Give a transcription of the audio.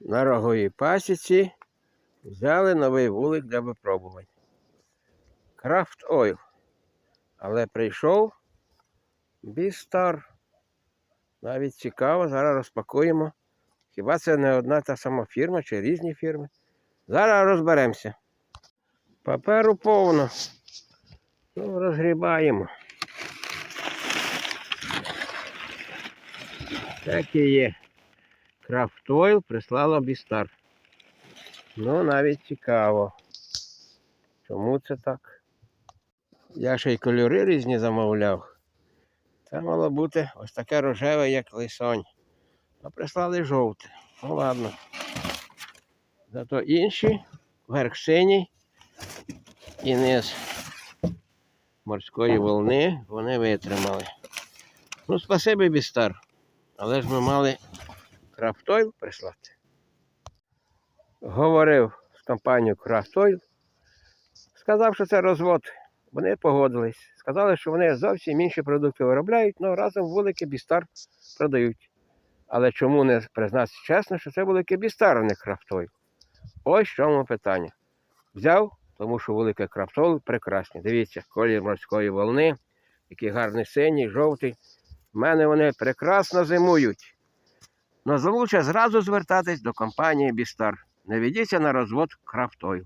на роговій пасіці взяли новий вулик для випробувань. Крафт Ойл. Але прийшов Бістар. Навіть цікаво, зараз розпакуємо. Хіба це не одна та сама фірма чи різні фірми? Зараз розберемося. Паперу повно. Ну, розгрібаємо. Так і є. Крафт Ойл прислала Бістар. Ну, навіть цікаво. Чому це так? Я ще й кольори різні замовляв. Це мало бути ось таке рожеве, як лисонь. А прислали жовте. Ну ладно. Зато інші, верх синій і низ морської волни вони витримали. Ну, спасибі, Бістар. Але ж ми мали Крафтойл прислати. Говорив з компанією Крафтойл. Сказав, що це розвод. Вони погодились. Сказали, що вони зовсім інші продукти виробляють, але разом вулики Бістар продають. Але чому не признатися чесно, що це вулики Бістар, а не Крафтойл? Ось в чому питання. Взяв, тому що вулики Крафтойл прекрасні. Дивіться, колір морської волни, який гарний синій, жовтий. У мене вони прекрасно зимують. Но залучше зразу звертатись до компанії Бістар. Не ведіться на розвод Крафтойл.